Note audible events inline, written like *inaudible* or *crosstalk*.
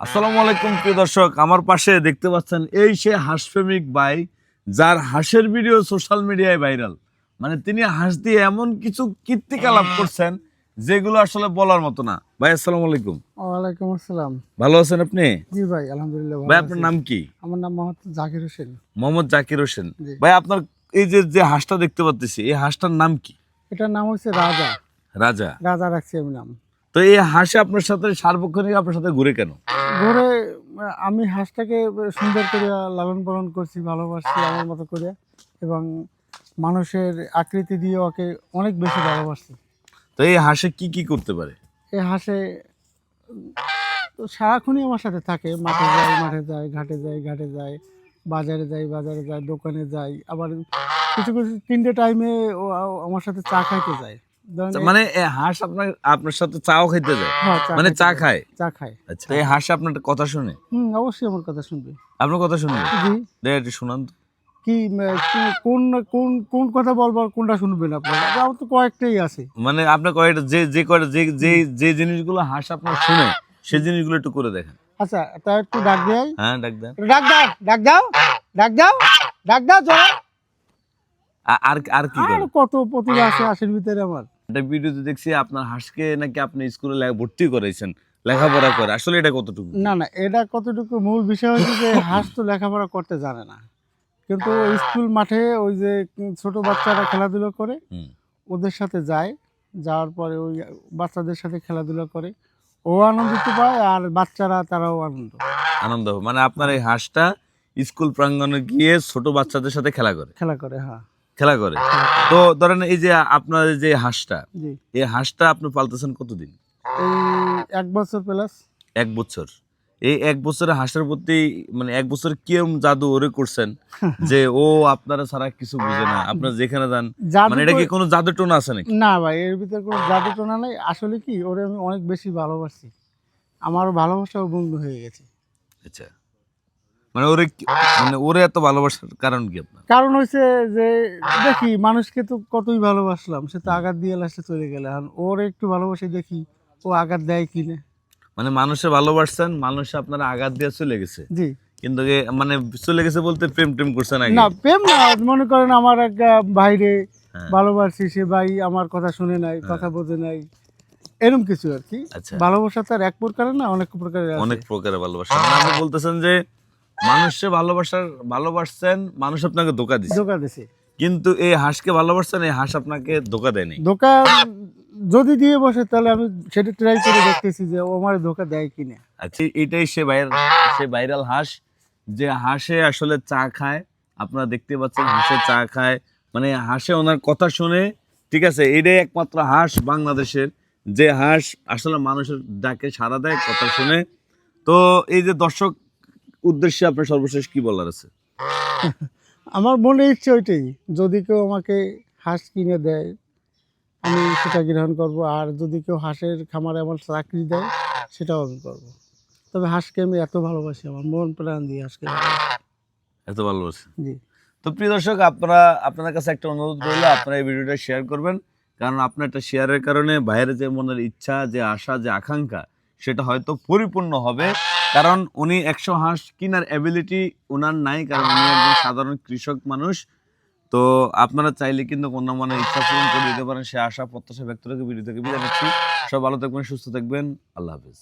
আসসালামু আলাইকুম প্রিয় দর্শক। আমার পাশে দেখতে পাচ্ছেন এই সে হাঁসপ্রেমিক ভাই যার হাঁসের ভিডিও সোশ্যাল মিডিয়ায় ভাইরাল। মানে তিনি হাঁস দিয়ে এমন কিছু কীর্তিকলাপ করছেন যেগুলো আসলে বলার মতো না। ভাই আসসালামু আলাইকুম। ওয়ালাইকুম আসসালাম। ভালো আছেন আপনি? জি ভাই আলহামদুলিল্লাহ ভাই আপনার নাম কি? আমার নাম মোহাম্মদ জাকির হোসেন। মোহাম্মদ জাকির হোসেন। ভাই আপনার এই যে যে হাঁসটা দেখতে পাচ্ছি এই হাঁসটার নাম কি? এটার নাম হচ্ছে রাজা। রাজা। রাজা রাখছি আমি নাম। তো এই হাঁসে আপনার সাথে সার্বক্ষণিক আপনার সাথে ঘুরে কেন? ঘুরে আমি হাঁসটাকে সুন্দর করে লালন পালন করছি ভালোবাসছি আমার মতো করে এবং মানুষের আকৃতি দিয়ে ওকে অনেক বেশি ভালোবাসছি। তো এই হাঁসে কি কি করতে পারে? এই হাঁসে তো সারাক্ষণই আমার সাথে থাকে মাঠে যায় মাঠে যায় ঘাটে যায় ঘাটে যায় বাজারে যায় বাজারে যায় দোকানে যায় আবার কিছু কিছু তিনটে টাইমে আমার সাথে চা খাইতে যায়। মানে হাঁস আপনার আপনার সাথে চাও খাইতে যায়? হ্যাঁ, মানে চা খায়? চা খায়। আচ্ছা এই হাঁস আপনার কথা শুনে। হুম অবশ্যই আমার কথা শুনবে। আপনার কথা শুনবে? জি। দেখ একটু শোনান তো। কি কোন কোন কোন কথা বলব আর কোনটা শুনবেন আপনারা? আমার তো কয়েকটাই আছে। মানে আপনার কয়টা যে যে কয়টা যে যে যে জিনিসগুলো হাঁস আপনার শুনে সেই জিনিসগুলো একটু করে দেখেন। আচ্ছা তা একটু ডাক দেয় হ্যাঁ ডাক দেন। ডাক দাও ডাক দাও ডাক দাও ডাক দাও। আর আর কি আর কত প্রতিভা আছে হাসির ভিতরে আমার। একটা ভিডিওতে দেখছি আপনার হাঁসকে নাকি আপনি স্কুলে ভর্তি করেছেন লেখাপড়া করে। আসলে এটা কতটুকু? না না এটা কতটুকু? মূল বিষয় হচ্ছে যে *laughs* হাঁস তো লেখাপড়া করতে জানে না। কিন্তু স্কুল মাঠে ওই যে ছোট বাচ্চারা খেলাধুলা করে ওদের সাথে যায়। যাওয়ার পরে ওই বাচ্চাদের সাথে খেলাধুলা করে। ও আনন্দিত পায় আর বাচ্চারা তারাও আনন্দ আনন্দ মানে আপনার এই হাঁসটা স্কুল প্রাঙ্গণে গিয়ে ছোট বাচ্চাদের সাথে খেলা করে? খেলা করে হ্যাঁ। খেলা করে। তো ধরেন এই যে আপনার যে হাঁসটা এই হাঁসটা আপনি পালতেছেন কতদিন? এক বছর প্লাস এক বছর। এই এক বছরে হাঁসের প্রতি মানে এক বছর কিরম জাদু ওরে করছেন *laughs* যে ও আপনারা ছাড়া কিছু বুঝে না আপনারা যেখানে যান। মানে এটা কি কোনো জাদু টোনা আছে নাকি? না ভাই এর ভিতরে কোনো জাদু টোনা নাই। আসলে কি ওরে আমি অনেক বেশি ভালোবাসি। আমার ভালোবাসাও বন্ধু হয়ে গেছে। আচ্ছা। মানে ওরে মানে ওরে এত ভালোবাসার কারণ কি আপনার? কারণ হচ্ছে যে দেখি মানুষকে তো কতই ভালোবাসলাম সে তো আঘাত দিয়ে লাস্টে চলে গেলে। এখন ওর একটু ভালোবাসে দেখি ও আঘাত দেয় কিনে। মানে মানুষে ভালোবাসছেন মানুষে আপনারা আঘাত দিয়ে চলে গেছে। জি। কিন্তু মানে চলে গেছে বলতে প্রেম টেম করছেন আগে। না প্রেম না মনে করেন আমার এক ভাইরে হ্যাঁ। ভালোবাসি সে ভাই আমার কথা শুনে নাই কথা বোঝে নাই এরকম কিছু আর কি। আচ্ছা। ভালোবাসা তার এক প্রকারের না অনেক প্রকারের অনেক প্রকারের ভালোবাসা। মানে আপনি বলতেছেন যে মানুষে ভালোবাসার ভালোবাসছেন মানুষ আপনাকে ধোকা দিচ্ছে ধোকা দিছে। কিন্তু এই হাঁসকে ভালোবাসছেন এই হাঁস আপনাকে ধোকা দেয়নি ধোকা যদি দিয়ে বসে তাহলে আমি সেটা ট্রাই করে দেখতেছি যে ও আমার ধোকা দেয় কিনা আচ্ছা এটাই সে ভাইরাল সে ভাইরাল হাঁস যে হাঁসে আসলে চা খায়। আপনারা দেখতে পাচ্ছেন হাঁসে চা খায়। মানে হাঁসে ওনার কথা শুনে ঠিক আছে এটাই একমাত্র হাঁস বাংলাদেশের। যে হাঁস আসলে মানুষের ডাকে সাড়া দেয় কথা শুনে। তো এই যে দর্শক উদ্দেশ্যে আপনার সর্বশেষ কি বলার আছে? আমার মনে ইচ্ছে ওইটাই যদি কেউ আমাকে হাঁস কিনে দেয় আমি সেটা গ্রহণ করব আর যদি কেউ হাঁসের খামারে আমার চাকরি দেয় সেটাও আমি করব। তবে হাঁসকে আমি এত ভালোবাসি আমার মন প্রাণ দিয়ে হাঁসকে এত ভালোবাসি? জি। তো প্রিয় দর্শক আপনারা আপনাদের কাছে একটা অনুরোধ রইল আপনারা এই ভিডিওটা শেয়ার করবেন। কারণ আপনার একটা শেয়ারের কারণে বাইরে যে মনের ইচ্ছা যে আশা যে আকাঙ্ক্ষা সেটা হয়তো পরিপূর্ণ হবে। কারণ উনি একশো হাঁস কেনার অ্যাবিলিটি ওনার নাই, কারণ উনি একজন সাধারণ কৃষক মানুষ। তো আপনারা চাইলে কিন্তু কোনো মানে ইচ্ছা পূরণ করে দিতে পারেন। সে আশা, প্রত্যাশা ব্যক্ত রেখে ভিডিও থেকে বিদায় নিচ্ছি। সব ভালো থাকবেন, সুস্থ থাকবেন। আল্লাহ হাফিজ।